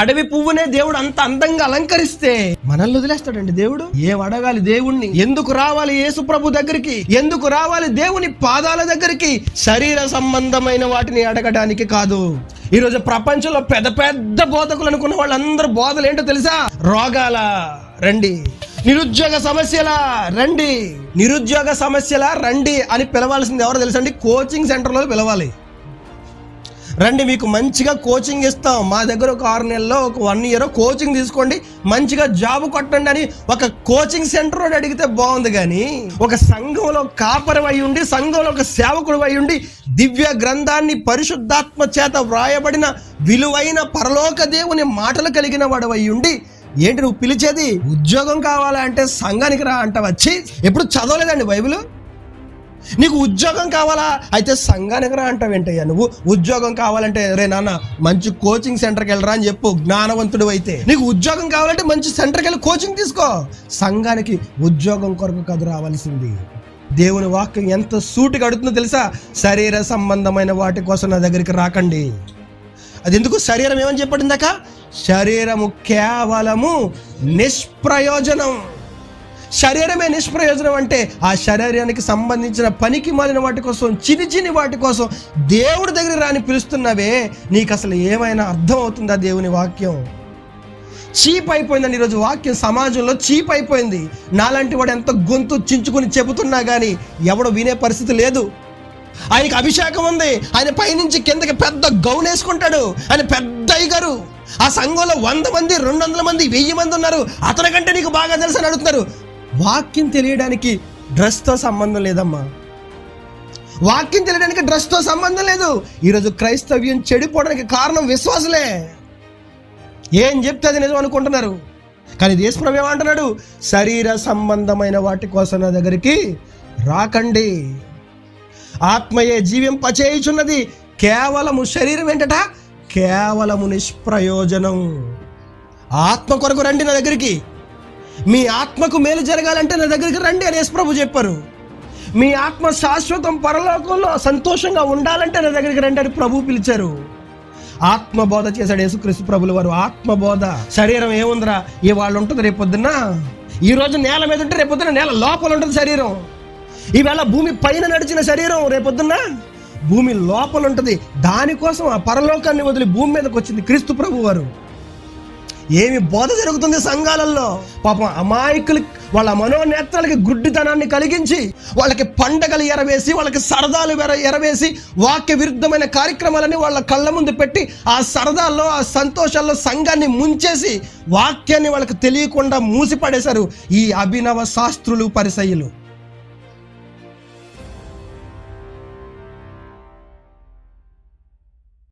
అడవి పువ్వునే దేవుడు అంత అందంగా అలంకరిస్తే మనల్ని వదిలేస్తాడండి దేవుడు. ఏం అడగాలి దేవుణ్ణి? ఎందుకు రావాలి యేసు ప్రభు దగ్గరికి? ఎందుకు రావాలి దేవుని పాదాల దగ్గరికి? శరీర సంబంధమైన వాటిని అడగడానికి కాదు. ఈ రోజు ప్రపంచంలో పెద్ద పెద్ద బోధకులు అనుకున్న వాళ్ళందరూ బోధలు ఏంటో తెలుసా? రోగాల రండి. నిరుద్యోగ సమస్యల రండి. నిరుద్యోగ సమస్యల రండి అని పిలవాల్సింది ఎవరో తెలుసండి కోచింగ్ సెంటర్లో పిలవాలి. రండి మీకు మంచిగా కోచింగ్ ఇస్తాం. మా దగ్గర ఒక ఆరు నెలలో ఒక వన్ ఇయర్ కోచింగ్ తీసుకోండి. మంచిగా జాబ్ కొట్టండి అని ఒక కోచింగ్ సెంటర్ అడిగితే బాగుంది కానీ ఒక సంఘంలో కాపరం అయి ఉండి సంఘంలో ఒక సేవకుడు అయి ఉండి దివ్య గ్రంథాన్ని పరిశుద్ధాత్మ చేత వ్రాయబడిన విలువైన పరలోక దేవుని మాటలు కలిగిన వాడు అయి ఉండి ఏంటి నువ్వు పిలిచేది? ఉద్యోగం కావాలంటే సంఘానికి రా అంట వచ్చి ఎప్పుడు చదవలేదండి బైబిల్? నీకు ఉద్యోగం కావాలా? అయితే సంఘానికి రా అంటావేంటయ్యా నువ్వు ఉద్యోగం కావాలంటే రే నాన్న మంచి కోచింగ్ సెంటర్కి వెళ్ళరా అని చెప్పు. జ్ఞానవంతుడు అయితే. నీకు ఉద్యోగం కావాలంటే మంచి సెంటర్కి వెళ్ళి కోచింగ్ తీసుకో. సంఘానికి ఉద్యోగం కొరకు కాదు రావాల్సింది. దేవుని వాక్యం ఎంత సూటిగా అడుగుతుందో తెలుసా? శరీర సంబంధమైన వాటి కోసం నా దగ్గరికి రాకండి. అది ఎందుకు శరీరం ఏమని చెప్పడిందాక శరీరము కేవలము నిష్ప్రయోజనం. శరీరమే నిష్ప్రయోజనం అంటే ఆ శరీరానికి సంబంధించిన పనికి మాలిన వాటి కోసం చిని చిని వాటి కోసం దేవుడి దగ్గర రాని పిలుస్తున్నావే నీకు అసలు ఏమైనా అర్థం అవుతుందా దేవుని వాక్యం? చీప్ అయిపోయిందని ఈరోజు వాక్యం సమాజంలో చీప్ అయిపోయింది. నాలాంటి వాడు ఎంత గొంతు చించుకుని చెబుతున్నా కానీ ఎవడు వినే పరిస్థితి లేదు. ఆయనకి అభిషేకం ఉంది. ఆయన పైనుంచి కిందకి పెద్ద గౌన్ వేసుకుంటాడు. ఆయన పెద్ద అయ్యగారు. ఆ సంఘంలో వంద మంది రెండు వందల మంది వెయ్యి మంది ఉన్నారు. అతని కంటే నీకు బాగా తెలుసు అని అడుగుతున్నారు. వాక్యం తెలియడానికి డ్రెస్తో సంబంధం లేదమ్మా. వాక్యం తెలియడానికి డ్రెస్తో సంబంధం లేదు. ఈరోజు క్రైస్తవ్యం చెడిపోవడానికి కారణం విశ్వాసలే. ఏం చెప్తే అది నిజం అనుకుంటున్నారు? కానీ దేశప్రభు ఏమంటున్నాడు శరీర సంబంధమైన వాటి కోసం నా దగ్గరికి రాకండి. ఆత్మయే జీవింపచేయుచున్నది కేవలము శరీరం ఏంటట? కేవలము నిష్ప్రయోజనం. ఆత్మ కొరకు రండి నా దగ్గరికి. మీ ఆత్మకు మేలు జరగాలంటే నా దగ్గరికి రండి అని యేసుప్రభు చెప్పారు. మీ ఆత్మ శాశ్వతం పరలోకంలో సంతోషంగా ఉండాలంటే నా దగ్గరికి రండి అని ప్రభు పిలిచారు. ఆత్మబోధ చేశాడు యేసుక్రీస్తు ప్రభులు వారు. ఆత్మబోధ శరీరం ఏముందిరా? ఈ వాళ్ళు ఉంటుంది రేపొద్దున ఈ రోజు నేల మీద ఉంటే రేపొద్దున నేల లోపల ఉంటుంది శరీరం. ఈవేళ భూమి పైన నడిచిన శరీరం రేపొద్దున భూమి లోపల ఉంటుంది. దానికోసం ఆ పరలోకాన్ని వదిలి భూమి మీదకి వచ్చింది క్రీస్తు ప్రభు వారు. ఏమి బోధ జరుగుతుంది సంఘాలలో? పాపం అమాయకులు వాళ్ళ మనోనేత్రాలకి గుడ్డితనాన్ని కలిగించి వాళ్ళకి పండగలు ఎరవేసి వాళ్ళకి సరదాలు ఎరవేసి వాక్య విరుద్ధమైన కార్యక్రమాలని వాళ్ళ కళ్ళ ముందు పెట్టి ఆ సరదాల్లో ఆ సంతోషాల్లో సంఘాన్ని ముంచేసి వాక్యాన్ని వాళ్ళకి తెలియకుండా మూసిపడేశారు ఈ అభినవ శాస్త్రులు పరిసయ్యులు.